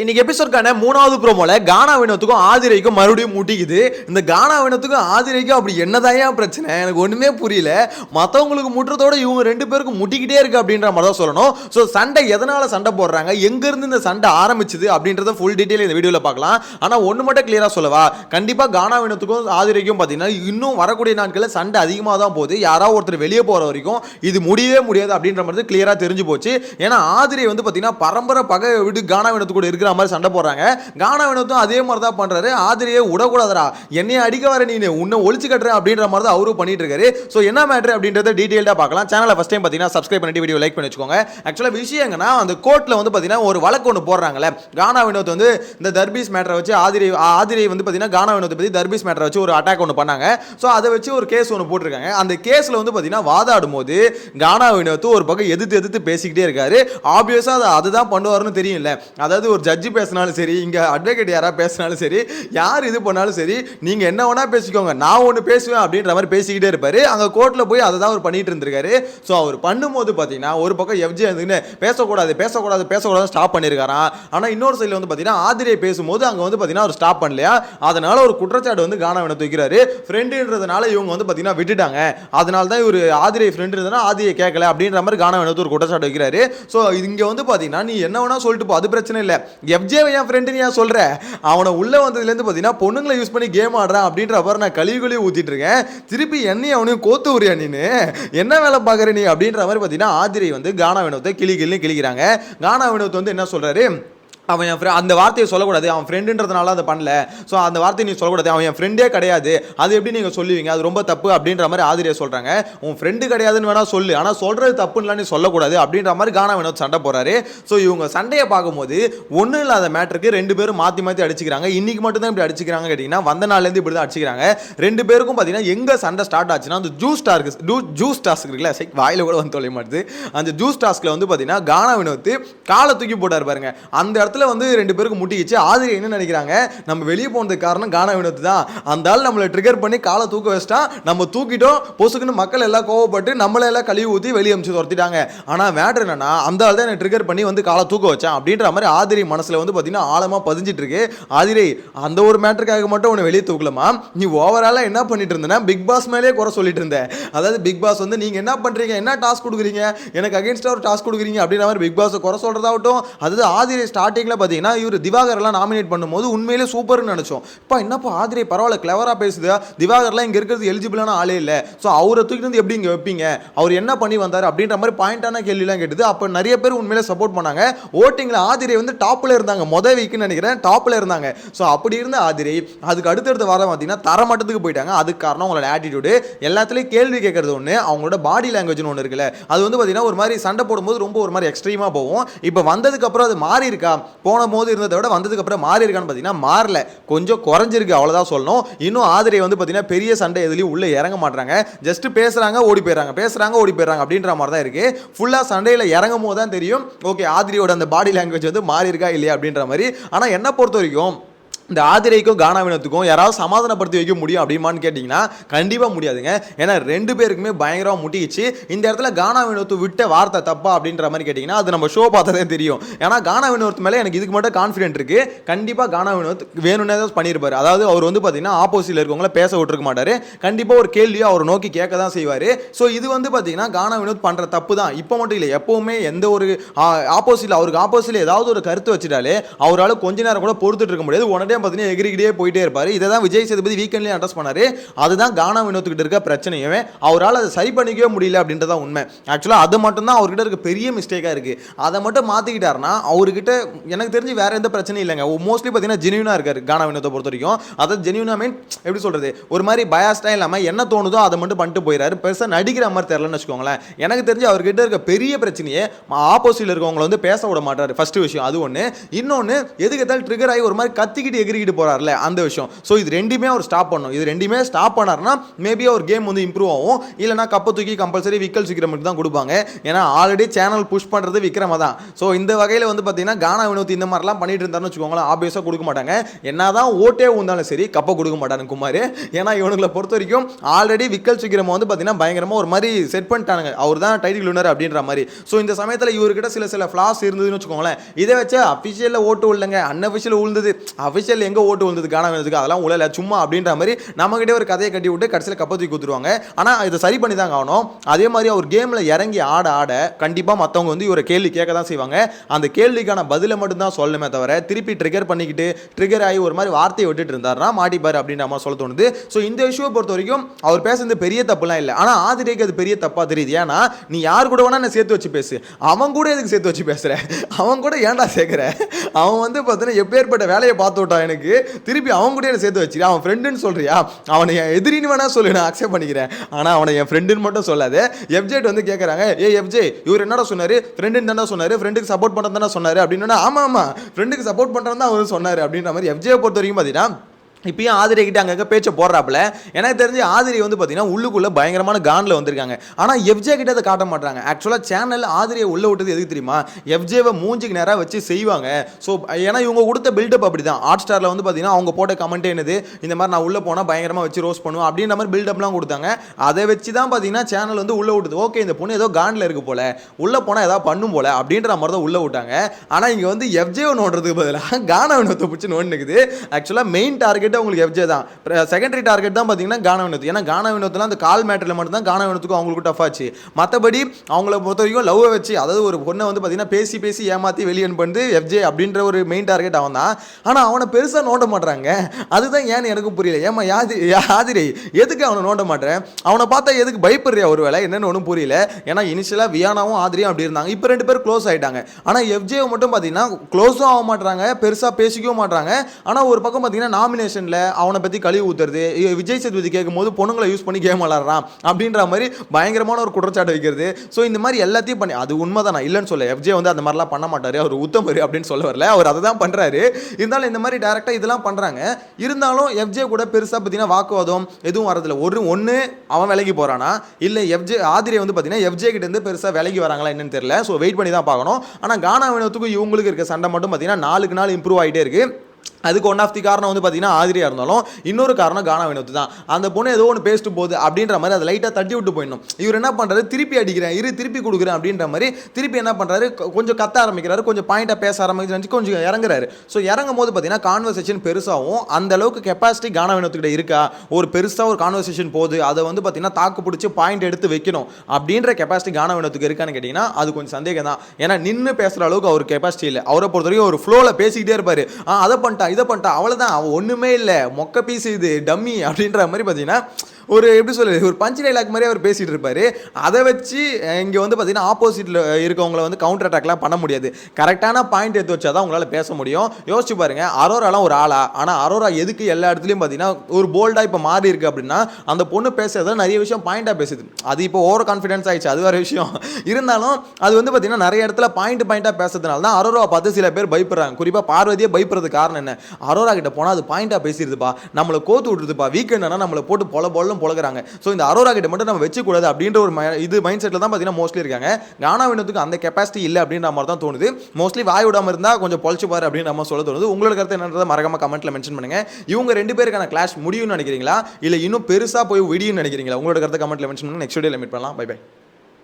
இன்னைக்கு எபிசோட்கான மூணாவது ப்ரோமோல கானா வினத்துக்கும் ஆதிரைக்கும் மறுபடியும் முட்டிக்குது. இந்த கானா வினத்துக்கும் ஆதிரைக்கும் அப்படி என்னதாயா பிரச்சனை? எனக்கு ஒண்ணுமே புரியல. மற்றவங்களுக்கு முட்டுறதோட இவங்க ரெண்டு பேருக்கும் முட்டிக்கிட்டே இருக்கு அப்படின்ற மாதிரி தான் சொல்லணும். ஸோ சண்டை எதனால சண்டை போடுறாங்க? எங்க இருந்து இந்த சண்டை ஆரம்பிச்சது அப்படின்றத ஃபுல் டீட்டெயில் இந்த வீடியோவில் பார்க்கலாம். ஆனால் ஒன்று மட்டும் கிளியராக சொல்லவா? கண்டிப்பாக கானா வினத்துக்கும் ஆதிரைக்கும் பார்த்தீங்கன்னா இன்னும் வரக்கூடிய நாட்களில் சண்டை அதிகமாக தான் போகுது. யாராவது ஒருத்தர் வெளியே போகிற வரைக்கும் இது முடியவே முடியாது அப்படின்ற மாதிரி கிளியராக தெரிஞ்சு போச்சு. ஏன்னா ஆதிரை வந்து பார்த்தீங்கன்னா பரம்பரை பகை விட்டு கானா வினத்து கூட இருக்கிற மாதிரி சண்டை போடுறாங்க. கானா வினோத்தும் அதே மாதிரி தான் பண்ணுறாரு ஆதிரியை விடக்கூடாதுடா. என்னைய அடிக்க வர நீ உன்னை ஒழிச்சு கட்டுறேன் அப்படின்ற மாதிரி தான் அவரும் பண்ணிட்டு இருக்காரு. ஸோ என்ன மேட்ரு அப்படின்றத டீட்டெயில்டாக பார்க்கலாம். சேனலை ஃபஸ்ட் டைம் பார்த்தீங்கன்னா சப்ஸ்கிரைப் பண்ணிட்டு வீடியோ லைக் பண்ணி வச்சுக்கோங்க. ஆக்சுவலாக விஷயம் அந்த கோர்ட்டில் வந்து பார்த்தீங்கன்னா ஒரு வழக்கு ஒன்று போடுறாங்கல்ல. கானா வினோத் வந்து இந்த தர்பீஸ் மேட்டரை வச்சு ஆதிரி ஆதிரியை வந்து பார்த்தீங்கன்னா கானா வினோத்தை பற்றி தர்பீஸ் மேட்டரை வச்சு ஒரு அட்டாக் ஒன்று பண்ணாங்க. ஸோ அதை வச்சு ஒரு கேஸ் ஒன்று போட்டிருக்காங்க. அந்த கேஸில் வந்து பார்த்தீங்கன்னா வாதாடும் போது கானா வினோத் ஒரு பக்கம் எதிர்த்து எதிர்த்து பேசிக்கிட்டே இருக்காரு. ஆப்வியஸாக அதை அதுதான் பண்ணுவாருன்னு தெரியும்ல. அதாவது ஒரு ஜட்ஜு பேசினாலும் சரி இங்கே அட்வொகேட் யாராவது பேசினாலும் சரி யார் இது பண்ணாலும் சரி நீங்கள் என்ன வேணால் பேசிக்கோங்க. நான் ஒன்று பேசுவேன் அப்படின்ற மாதிரி பேசிக்கிட்டே இருப்பார். அங்கே கோர்ட்டில் போய் அதை தான் அவர் பண்ணிட்டு இருந்திருக்காரு. ஸோ அவர் பண்ணும்போது பார்த்தீங்கன்னா ஒரு பக்கம் எஃப்ஜே வந்துன்னு பேசக்கூடாது பேசக்கூடாது பேசக்கூடாது ஸ்டாப் பண்ணியிருக்காராம். ஆனால் இன்னொரு சைடில் வந்து பார்த்தீங்கன்னா ஆதிரியை பேசும்போது அங்கே வந்து பார்த்தீங்கன்னா அவர் ஸ்டாப் பண்ணலையா? அதனால் ஒரு குற்றச்சாட்டு வந்து காண வேணும் தூக்கிறாரு ஃப்ரெண்டுன்றதுனால இவங்க வந்து பார்த்தீங்கன்னா விட்டுட்டாங்க. அதனால தான் இவர் ஆதிரை ஃப்ரெண்டு இருந்தனா ஆதிரியை கேட்கல அப்படின்ற மாதிரி காண வேணும் ஒரு குற்றச்சாட்டு வைக்கிறாரு. ஸோ இங்கே வந்து பார்த்தீங்கன்னா நீ என்ன வேணால் சொல்லிட்டு போ அது பிரச்சனை இல்லை. எஃப்ஜே என் ஃப்ரெண்டு ஏன் சொல்கிற அவனை உள்ளே வந்ததுலேருந்து பார்த்தீங்கன்னா பொண்ணுங்களை யூஸ் பண்ணி கேம் ஆடுறான் அப்படின்ற அப்புறம் நான் கழுவி கழிவு ஊற்றிட்டு இருக்கேன் திருப்பி என்னையும் அவனையும் கோத்து உரியா நீனு? என்ன வேலை பார்க்குற நீ அப்படின்ற மாதிரி பார்த்தீங்கன்னா ஆதிரை வந்து கானா வினோத்தை கிளி கிளி கிளிக்கிறாங்க கானா வினோத் வந்து என்ன சொல்கிறாரு அவன் என் ஃப்ரெண்ட் அந்த வார்த்தையை சொல்லக்கூடாது. அவன் ஃப்ரெண்டுன்றதுனால அதை பண்ணல. ஸோ அந்த வார்த்தையை நீ சொல்லக்கூடாது. அவன் என் ஃப்ரெண்டே கிடையாது. அது எப்படி நீங்கள் சொல்லுவீங்க? அது ரொம்ப தப்பு அப்படின்ற மாதிரி ஆதிரியை சொல்கிறாங்க உன் ஃப்ரெண்டு கிடையாதுன்னு வேணால் சொல்லு. ஆனால் சொல்கிறது தப்புன்னா நீ சொல்லக்கூடாது அப்படின்ற மாதிரி கானா வினோத் சண்டை போகிறாரு ஸோ இவங்க சண்டையை பார்க்கும்போது ஒன்றும் இல்லாத மேட்டருக்கு ரெண்டு பேரும் மாற்றி மாற்றி அடிச்சுக்கிறாங்க. இன்றைக்கி மட்டும்தான் இப்படி அடிச்சுக்கிறாங்க கேட்டிங்கன்னா வந்த நாள்லேருந்து இப்படி தான் அடிச்சுக்கிறாங்க. ரெண்டு பேருக்கும் பார்த்தீங்கன்னா எங்கே சண்டை ஸ்டார்ட் ஆச்சுன்னா அந்த juice task two juice task இருக்குல்ல சரி வாயில் கூட வந்து தொலை மாட்டுது அந்த ஜூஸ் டாஸ்கில் வந்து பார்த்தீங்கன்னா கானா வினோத் காலை தூக்கி போட்டார் பாருங்க. அந்த இடத்துல வந்து ரெண்டு பேருக்கு முட்டிக்கிச்சு. ஆதிரி என்ன நினைக்கிறாங்க? நம்ம வெளியே போனதுக்கு காரணம் கானா வினோத் தான். அந்த ஆள் நம்மளை ட்ரிகர் பண்ணி காலை தூக்க வச்சிட்டா நம்ம தூக்கிட்டோம் பொசுக்குன்னு மக்கள் எல்லாம் கோவப்பட்டு நம்மளை எல்லாம் கழுவி ஊற்றி வெளியே அமிச்சு துரத்திட்டாங்க. ஆனால் மேட்ரு என்னன்னா அந்த ஆள் தான் என்னை ட்ரிகர் பண்ணி வந்து காலை தூக்க வச்சான். அப்படின்ற மாதிரி ஆதிரி மனசில் வந்து பார்த்தீங்கன்னா ஆழமாக பதிஞ்சிட்டு இருக்கு. ஆதிரி அந்த ஒரு மேட்டருக்காக மட்டும் உன்னை வெளியே தூக்கலமா நீ ஓவராலாக என்ன பண்ணிட்டு இருந்தேன்னா பிக் பாஸ் மேலேயே குறை சொல்லிட்டு இருந்தேன். அதாவது பிக் பாஸ் வந்து நீங்கள் என்ன பண்ணுறீங்க என்ன டாஸ்க் கொடுக்குறீங்க? எனக்கு அகேன்ஸ்டாக ஒரு டாஸ்க் கொடுக்குறீங்க? அப்படின்ற மாதிரி பிக் பாஸை குறை சொல்கிறதாகட்டும் அதாவது ஸ்டார்டிங் ஸ்டார்டிங்கில் பார்த்தீங்கன்னா இவர் திவாகர்லாம் நாமினேட் பண்ணும்போது உண்மையிலே சூப்பர்னு நினச்சோம். இப்போ என்னப்பா ஆதிரை பரவாயில்ல கிளவராக பேசுது. திவாகர்லாம் இங்கே இருக்கிறது எலிஜிபிளான ஆளே இல்லை. ஸோ அவரை தூக்கிட்டு வந்து எப்படி இங்கே வைப்பீங்க? அவர் என்ன பண்ணி வந்தார்? அப்படின்ற மாதிரி பாயிண்டான கேள்விலாம் கேட்டது. அப்போ நிறைய பேர் உண்மையிலே சப்போர்ட் பண்ணாங்க. ஓட்டிங்கில் ஆதிரை வந்து டாப்பில் இருந்தாங்க. மொதல் வீக்குன்னு நினைக்கிறேன் டாப்பில் இருந்தாங்க. ஸோ அப்படி இருந்த ஆதிரை அதுக்கு அடுத்தடுத்த வாரம் பார்த்தீங்கன்னா தரமட்டத்துக்கு போயிட்டாங்க. அதுக்கு காரணம் உங்களோட ஆட்டிடியூடு எல்லாத்துலேயும் கேள்வி கேட்கறது ஒன்று அவங்களோட பாடி லாங்குவேஜ்னு ஒன்று இருக்குல்ல. அது வந்து பார்த்தீங்கன்னா ஒரு மாதிரி சண்டை போடும்போது ரொம்ப ஒரு மாதிரி எக்ஸ்ட்ரீமாக போகும். இப்போ வந்ததுக்கப்புறம் அது மாறி இருக்கா போன போது இருந்ததை விட வந்ததுக்கப்புறம் மாறி இருக்கான்னு பார்த்தீங்கன்னா மாறல. கொஞ்சம் குறைஞ்சிருக்கு அவ்வளோதான் சொல்லணும். இன்னும் ஆதிரை வந்து பார்த்தீங்கன்னா பெரிய சண்டை எதுலையும் உள்ளே இறங்க மாட்டாங்க ஜஸ்ட் பேசுகிறாங்க ஓடி போயிடுறாங்க. பேசுகிறாங்க ஓடி போயிடுறாங்க அப்படின்ற மாதிரி தான் இருக்குது ஃபுல்லாக சண்டையில் இறங்கும் போது தான் தெரியும் ஓகே ஆதிரியோட அந்த பாடி லாங்குவேஜ் வந்து மாறி இருக்கா இல்லையா அப்படின்ற மாதிரி. ஆனால் என்ன பொறுத்த வரைக்கும் இந்த ஆதிரைக்கும் கானாவினத்துக்கும் யாராவது சமாதானப்படுத்தி வைக்க முடியும் அப்படிமான்னு கேட்டிங்கன்னா கண்டிப்பாக முடியாதுங்க. ஏன்னா ரெண்டு பேருக்குமே பயங்கரமாக முட்டிக்கிச்சு. இந்த இடத்துல கானாவினத்து விட்ட வார்த்தை தப்பா அப்படின்ற மாதிரி கேட்டிங்கன்னா அது நம்ம ஷோ பார்த்ததே தெரியும். ஏன்னா கானா மேலே எனக்கு இதுக்கு மட்டும் கான்ஃபிடென்ட் இருக்குது கண்டிப்பாக கானா வினோத் வேணும்னே தான் பண்ணியிருப்பாரு அதாவது அவர் வந்து பார்த்தீங்கன்னா ஆப்போசிட்டில் இருக்கவங்கள பேச விட்டுருக்க மாட்டார். கண்டிப்பாக ஒரு கேள்வியை அவர் நோக்கி கேட்க தான் செய்வார். ஸோ இது வந்து பார்த்தீங்கன்னா கானா வினோத் பண்ணுற தப்பு தான். இப்போ மட்டும் இல்லை எப்போவுமே எந்த ஒரு ஆப்போசிட்டில் அவருக்கு ஆப்போசிட்டில் ஏதாவது ஒரு கருத்து வச்சுட்டாலே அவரால் கொஞ்ச நேரம் கூட பொறுத்துட்டு இருக்க முடியாது. உடனே பார்த்தீங்கன்னா எகிரிக்கிட்டே போயிட்டே இருப்பார். இதை தான் விஜய் சேதுபதி வீக்கெண்ட்லேயும் அட்ரஸ் பண்ணாரு. அதுதான் கானா வினோத்துக்கிட்ட இருக்க பிரச்சனையுமே அவரால் அதை சரி பண்ணிக்கவே முடியல அப்படின்றதான் உண்மை. ஆக்சுவலாக அது மட்டும்தான் அவர்கிட்ட இருக்க பெரிய மிஸ்டேக்காக இருக்குது அதை மட்டும் மாற்றிக்கிட்டாருன்னா அவர்கிட்ட எனக்கு தெரிஞ்சு வேற எந்த பிரச்சனையும் இல்லைங்க. மோஸ்ட்லி பார்த்தீங்கன்னா ஜெனியூனாக இருக்காரு கானா வினோத்தை பொறுத்த வரைக்கும் அதை ஜெனியூனா மீன் எப்படி சொல்கிறது ஒரு மாதிரி பயாஸ்டாக இல்லாமல் என்ன தோணுதோ அதை மட்டும் பண்ணிட்டு போயிடாரு பெருசாக நடிக்கிற மாதிரி தெரிலன்னு வச்சுக்கோங்களேன். எனக்கு தெரிஞ்சு அவர்கிட்ட இருக்க பெரிய பிரச்சனையே ஆப்போசிட்டில் இருக்கவங்களை வந்து பேச விட மாட்டார். ஃபர்ஸ்ட் விஷயம் அது ஒன்று இன்னொன்று எதுக்கு எத்தாலும் ட்ரிகர் ஆகி ஒரு மாதிரி கத்திக்கிட்டு எகிரிக்கிட்டு போகிறார்ல அந்த விஷயம். ஸோ இது ரெண்டுமே அவர் ஸ்டாப் பண்ணும் இது ரெண்டுமே ஸ்டாப் பண்ணாருன்னா மேபி அவர் கேம் வந்து இம்ப்ரூவ் ஆகும். இல்லைனா கப்பை தூக்கி கம்பல்சரி விக்கல் விக்ரமுக்கு தான் கொடுப்பாங்க. ஏன்னா ஆல்ரெடி சேனல் புஷ் பண்ணுறது விக்ரம தான். ஸோ இந்த வகையில் வந்து பார்த்தீங்கன்னா கானா வினோத் இந்த மாதிரிலாம் பண்ணிட்டு இருந்தாருன்னு வச்சுக்கோங்களேன் ஆப்வியஸாக கொடுக்க மாட்டாங்க. என்னதான் ஓட்டே வந்தாலும் சரி கப்பை கொடுக்க மாட்டாங்க குமார். ஏன்னா இவனுங்களை பொறுத்த வரைக்கும் ஆல்ரெடி விக்கல் விக்ரம வந்து பார்த்தீங்கன்னா பயங்கரமாக ஒரு மாதிரி செட் பண்ணிட்டானுங்க. அவர் தான் டைட்டில் வினர் அப்படின்ற மாதிரி. ஸோ இந்த சமயத்தில் இவர்கிட்ட சில சில ஃப்ளாஸ் இருந்ததுன்னு வச்சுக்கோங்களேன். இதை வச்சு அஃபிஷியலில் ஓட்டு உள்ளங்க அன்அஃபிஷியல் உழுந்தது அஃபிஷியல் எங்கே ஓட்டு விழுந்தது காணா வேண்டியதுக்கு அதெல்லாம் உழல சும்மா அப்படின்ற மாதிரி நம்மகிட்டே ஒரு கதையை கட்டி விட்டு கடைசியில் கப்பத்தி தூக்கி கொடுத்துருவாங்க. ஆனால் இதை சரி பண்ணி தான் காணும் அதே மாதிரி அவர் கேமில் இறங்கி ஆட ஆட கண்டிப்பாக மற்றவங்க வந்து இவரை கேள்வி கேட்க தான் செய்வாங்க. அந்த கேள்விக்கான பதிலை மட்டும்தான் சொல்லணுமே தவிர திருப்பி ட்ரிகர் பண்ணிக்கிட்டு ட்ரிகர் ஆகி ஒரு மாதிரி வார்த்தையை விட்டுட்டு இருந்தாருன்னா மாட்டிப்பார் அப்படின்ற மாதிரி சொல்ல தோணுது. ஸோ இந்த இஷ்யூவை பொறுத்த வரைக்கும் அவர் பேசுறது பெரிய தப்புலாம் இல்லை. ஆனால் ஆதிரேக்கு அது பெரிய தப்பாக தெரியுது. ஏன்னா நீ யார் கூட வேணா நான் சேர்த்து வச்சு பேசு. அவன் கூட எதுக்கு சேர்த்து வச்சு பேசுகிற அவன் கூட ஏன்டா சேர்க்குற? அவன் வந்து பார்த்தீங்கன்னா எப்பேற்பட்ட வேலையை பார்த்து விட்டான். எனக்கு. திருப்பி அவன் கூட என்ன சேர்த்து வச்சிருக்கா அவன் ஃப்ரெண்டுன்னு சொல்றியா? அவனை என் எதிரின்னு வேணா சொல்லு நான் அக்செப்ட் பண்ணிக்கிறேன். ஆனால் அவனை என் ஃப்ரெண்டுன்னு மட்டும் சொல்லாது. எஃப்ஜேட் வந்து கேட்குறாங்க ஏ எஃப்ஜே இவர் என்னடா சொன்னார்? ஃப்ரெண்டுன்னு தானே சொன்னார். ஃப்ரெண்டுக்கு சப்போர்ட் பண்ணுறது தானே சொன்னார். அப்படின்னா ஆமாம் ஆமாம் ஃப்ரெண்டுக்கு சப்போர்ட் பண்ணுறது தான் அவர் சொன்னார். அப்படின்ற மாதிரி எஃப்ஜே பொறுத்த வரைக்கும் பார்த்தீங்கன்னா இப்பயும் ஆதிரி கிட்ட அங்கங்கே பேச்சை போடுறாப்புல. எனக்கு தெரிஞ்சு ஆதிரி வந்து பார்த்தீங்கன்னா உள்ளுக்குள்ளே பயங்கரமான கானில் வந்திருக்காங்க. ஆனால் எஃப்ஜே கிட்ட அதை காட்ட மாட்டாங்க ஆக்சுவலாக சேனல் ஆதிரியை உள்ள விட்டது எதுக்கு தெரியுமா? எஃப்ஜேவை மூஞ்சிக்கு நேராக வச்சு செய்வாங்க. ஸோ ஏன்னா இவங்க கொடுத்த பில்டப் அப்படி தான் ஹாட் ஸ்டாரில் வந்து பார்த்தீங்கன்னா அவங்க போட்ட கமெண்ட் என்னது? இந்த மாதிரி நான் உள்ளே போனால் பயங்கரமாக வச்சு ரோஸ் பண்ணுவோம் அப்படின்ற மாதிரி பில்டப்லாம் கொடுத்தாங்க. அதை வச்சு தான் பார்த்தீங்கன்னா சேனல் வந்து உள்ளே விட்டுது. ஓகே இந்த பொண்ணு ஏதோ கானில் இருக்கு போல. உள்ளே போனால் ஏதாவது பண்ணும் போல அப்படின்ற மாதிரி தான் உள்ளே விட்டாங்க. ஆனால் இங்கே வந்து எஃப்ஜேவை நோண்டுறதுக்கு பதிலாக கானா வினோத்தை பிடிச்சி நோண்டுக்குது ஆக்சுவலாக மெயின் டார்கெட் உங்களுக்கு எஃப்ஜே தான். செகண்டரி டார்கெட் தான் பார்த்தீங்கன்னா கான வினோத் ஏன்னா கான வினோத்தில் அந்த கால் மேட்டரில் மட்டும் தான் கானா வினோத்துக்கும் அவங்களுக்கு டஃப் ஆச்சு. மற்றபடி அவங்கள பொறுத்த வரைக்கும் லவ்வை வச்சு அதாவது ஒரு பொண்ணை வந்து பார்த்தீங்கன்னா பேசி பேசி ஏமாற்றி வெளியே அனுப்பிட்டு எஃப்ஜே அப்படின்ற ஒரு மெயின் டார்கெட் அவன் தான். ஆனால் அவனை பெருசாக நோண்ட மாட்றாங்க. அதுதான் ஏன்னு எனக்கும் புரியல. ஏமா யாதி யாதிரி எதுக்கு அவனை நோண்ட மாட்டேன் அவனை பார்த்தா எதுக்கு பயப்படுறியா ஒரு வேலை என்னன்னு ஒன்றும் புரியல. ஏன்னா இனிஷியலாக வியானாவும் ஆதிரியும் அப்படி இருந்தாங்க. இப்போ ரெண்டு பேர் க்ளோஸ் ஆயிட்டாங்க. ஆனால் எஃப்ஜே மட்டும் பார்த்தீங்கன்னா க்ளோஸும் ஆக மாட்றாங்க. பெருசாக பேசிக்கவும் மாட்றாங்க. ஆனால் ஒரு பக்கம் பார்த்தீங்கன்னா நாமினேஷனில் அவனை பற்றி கழுவி ஊத்துறது விஜய் சேதுபதி கேட்கும் போது பொண்ணுங்களை யூஸ் பண்ணி கேம் விளாட்றான் அப்படின்ற மாதிரி பயங்கரமான ஒரு குற்றச்சாட்டு வைக்கிறது. ஸோ இந்த மாதிரி எல்லாத்தையும் பண்ணி அது உண்மை தான் நான் இல்லைன்னு சொல்ல எஃப்ஜே வந்து அந்த மாதிரிலாம் பண்ண மாட்டார். அவர் உத்தமர் அப்படின்னு சொல்ல வரல. அவர் அதை தான் பண்ணுறாரு இருந்தாலும் இந்த மாதிரி டேரெக்டாக இதெல்லாம் பண்ணுறாங்க இருந்தாலும் எஃப்ஜே கூட பெருசாக பார்த்தீங்கன்னா வாக்குவாதம் எதுவும் வரதில்லை ஒரு ஒன்று அவன் விலகி போகிறானா இல்லை எஃப்ஜே ஆதிரை வந்து பார்த்தீங்கன்னா எஃப்ஜே கிட்டேருந்து பெருசாக விலகி வராங்களா என்னன்னு தெரியல. ஸோ வெயிட் பண்ணி தான் பார்க்கணும். ஆனால் கானா வினோத்துக்கும் இவங்களுக்கு இருக்க சண்டை மட்டும் பார்த்தீங்கன்னா நாளுக்கு நாள் இம்ப்ரூவ் ஆகிட்டே இருக்கு. அதுக்கு ஒன் ஆஃப் தி காரணம் வந்து பார்த்தீங்கன்னா ஆதிரியா இருந்தாலும் இன்னொரு காரணம் கானா வினோத் தான். அந்த பொண்ணு ஏதோ ஒன்று பேசிட்டு போகுது அப்படின்ற மாதிரி அதை லைட்டாக தட்டி விட்டு போயிடணும். இவர் என்ன பண்ணுறாரு திருப்பி அடிக்கிறேன். இரு திருப்பி கொடுக்குறேன் அப்படின்ற மாதிரி திருப்பி என்ன பண்ணுறாரு கொஞ்சம் கத்த ஆரம்பிக்கிறாரு. கொஞ்சம் பாயிண்டாக பேச ஆரம்பிச்சு கொஞ்சம் இறங்குறாரு. ஸோ இறங்கும் போது பார்த்தீங்கன்னா கான்வர்சேஷன் பெருசாகவும் அந்த அளவுக்கு கெப்பாசிட்டி கானா வினோத்துக்கிட்ட இருக்கா? ஒரு பெருசாக ஒரு கான்வர்சேஷன் போகுது. அதை வந்து பார்த்தீங்கன்னா தாக்கு பிடிச்சி பாயிண்ட் எடுத்து வைக்கணும். அப்படின்ற கெப்பாசிட்டி கானா வினோத்துக்கு இருக்கான்னு கேட்டிங்கன்னா அது கொஞ்சம் சந்தேகம் தான் ஏன்னா நின்று பேசுகிற அளவுக்கு அவர் கெப்பாசிட்டி இல்லை. அவரை பொறுத்த வரைக்கும் ஒரு ஃப்ளோவில் பேசிக்கிட்டே இருப்பார். ஆ அதை பண்ணிட்டா இதை பண்ணிட்டா அவ்வளோதான் அவன் ஒன்றுமே இல்லை. மொக்க பீஸ் இது டம்மி அப்படின்ற மாதிரி பார்த்தீங்கன்னா ஒரு எப்படி சொல்றது ஒரு பஞ்சு டைலாக் மாதிரி அவர் பேசிகிட்டு இருப்பார். அதை வச்சு இங்கே வந்து பார்த்தீங்கன்னா ஆப்போசிட்டில் இருக்கவங்களை வந்து கவுண்டர் அட்டாக்லாம் பண்ண முடியாது. கரெக்டான பாயிண்ட் எடுத்து வச்சா தான் உங்களால் பேச முடியும். யோசிச்சு பாருங்கள் அரோராலாம் ஒரு ஆளா? ஆனால் அரோரா எதுக்கு எல்லா இடத்துலையும் பார்த்தீங்கன்னா ஒரு போல்டாக இப்போ மாறி இருக்கு அப்படின்னா அந்த பொண்ணு பேசுறதுல நிறைய விஷயம் பாயிண்டாக பேசுது. அது இப்போ ஓவர் கான்ஃபிடன்ஸ் ஆயிடுச்சு அது வேறு விஷயம். இருந்தாலும் அது வந்து பார்த்தீங்கன்னா நிறைய இடத்துல பாயிண்ட் பாயிண்டாக பேசுறதுனால தான் அரோரா பார்த்து சில பேர் பயப்படுறாங்க. குறிப்பாக பார்வதியே பயப்படுறது காரணம் என்ன? அரோரா கிட்ட போனால் அது பாயிண்டாக பேசிடுதுப்பா. நம்மளை கோத்து விட்டுருதுப்பா வீக்கெண்ட்னா நம்மளை போட்டு பொல பொல்லும் பொழகுறாங்க ஸோ இந்த அரோரா கிட்ட மட்டும் நம்ம வச்சுக்கூடாது அப்படின்ற ஒரு இது மைண்ட் செட்டில் தான் பார்த்தீங்கன்னா மோஸ்ட்லி இருக்காங்க. கானா வினோத்துக்கு அந்த கெப்பாசிட்டி இல்லை அப்படின்ற மாதிரி தான் தோணுது. மோஸ்ட்லி வாய் விடாம இருந்தால் கொஞ்சம் பொழைச்சு பாரு அப்படின்ற மாதிரி சொல்ல தோணுது. உங்களோட கருத்து என்னன்றதை மறக்காம கமெண்ட்ல மென்ஷன் பண்ணுங்க. இவங்க ரெண்டு பேருக்கான கிளாஷ் முடியும்னு நினைக்கிறீங்களா? இல்லை இன்னும் பெருசாக போய் விடியும்னு நினைக்கிறீங்களா? உங்களோட கருத்தை கமெண்ட்ல மென்ஷன் பண்ணுங்க. நெக்ஸ்ட் டே மீட் பண்ணலாம். Bye bye